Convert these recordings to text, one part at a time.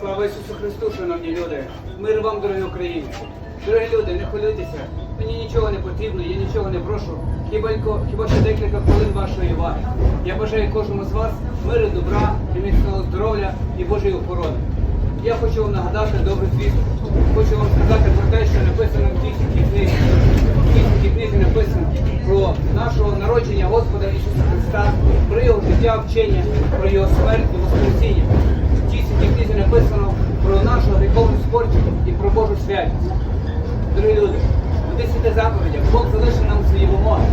Слава Ісусу Христу, шановні люди! Мир вам, дорогі українці! Дорогі люди, не хвилюйтеся, мені нічого не потрібно, я нічого не прошу, хіба, хіба що декілька хвилин вашої уваги. Я бажаю кожному з вас миру, добра і міцного здоров'я і Божої охорони. Я хочу вам нагадати добру звістку. Хочу вам сказати про те, що написано в цій святій книзі. В цій святій книзі написано про нашого народження Господа Ісуса Христа, про його життя, вчення, про його смерть і воскресіння. В цій книзі написано про нашу гріховну спорчку і про Божу святість. Дорогі люди, у десяти заповідях Бог залишив нам свої вимоги,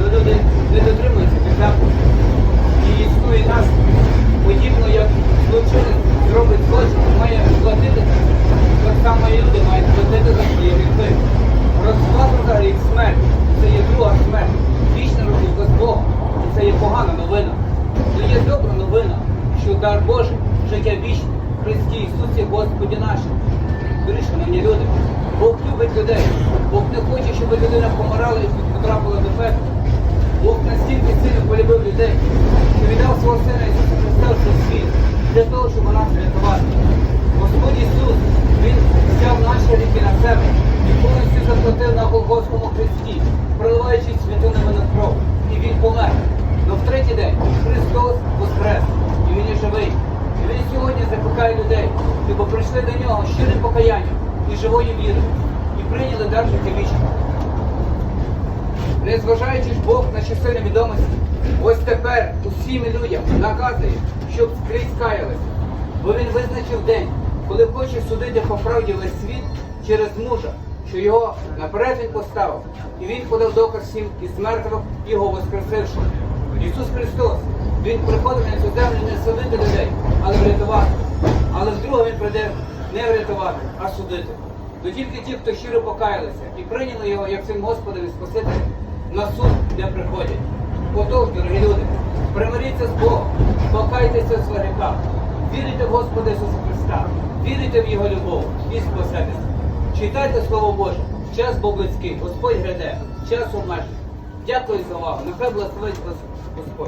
але люди не дотримуються цих заповідей. І існує нас подібно, як злочинець зробить злочин, має платити. Так само і люди мають платити за свої гріхи. Розплату за гріх смерть це є друга смерть. Вічна розлука з Богом. І це є погана новина. Але є добра новина, що дар Божий, життя вічне, Христі Ісусі Господі нашому. Дорогі, шановні люди, Бог любить людей. Бог не хоче, щоб людина помирала і потрапила до пекла. Бог настільки сильно полюбив людей, що віддав свого сина Ісуса Христа світ для того, щоб нас врятувати. Господь Ісус, Він взяв наші гріхи на себе і повністю заплатив на Голгофському хресті, проливаючи святу невинну кров. І Він помер. Но в третій день Христос воскрес, і Він є живий. І Він сьогодні закликає людей, щоб прийшли до нього щирим покаянням і живою вірою, і прийняли дар життя вічного. Незважаючи ж Бог на часи невідомості, ось тепер усім людям наказує, щоб скрізь каялися. Бо він визначив день, коли хоче судити по правді весь світ через мужа, що його наперед він поставив, і він подав доказ всім із мертвих його воскресивши. Ісус Христос, Він приходив на цю землю не судити людей, але врятувати. Але вдруге він прийде не врятувати, а судити. То тільки ті, хто щиро покаялися і прийняли його як Господом і Спасителем, на суд не приходять. Отож, дорогі люди, примиріться з Богом, покайтеся в своїх гріхах, вірите в Господа Ісуса Христа, вірите в Його любов і спасетеся. Читайте Слово Боже, час був близький, Господь гряде, час обмежений. Дякую за увагу. Нехай благословить вас Господь.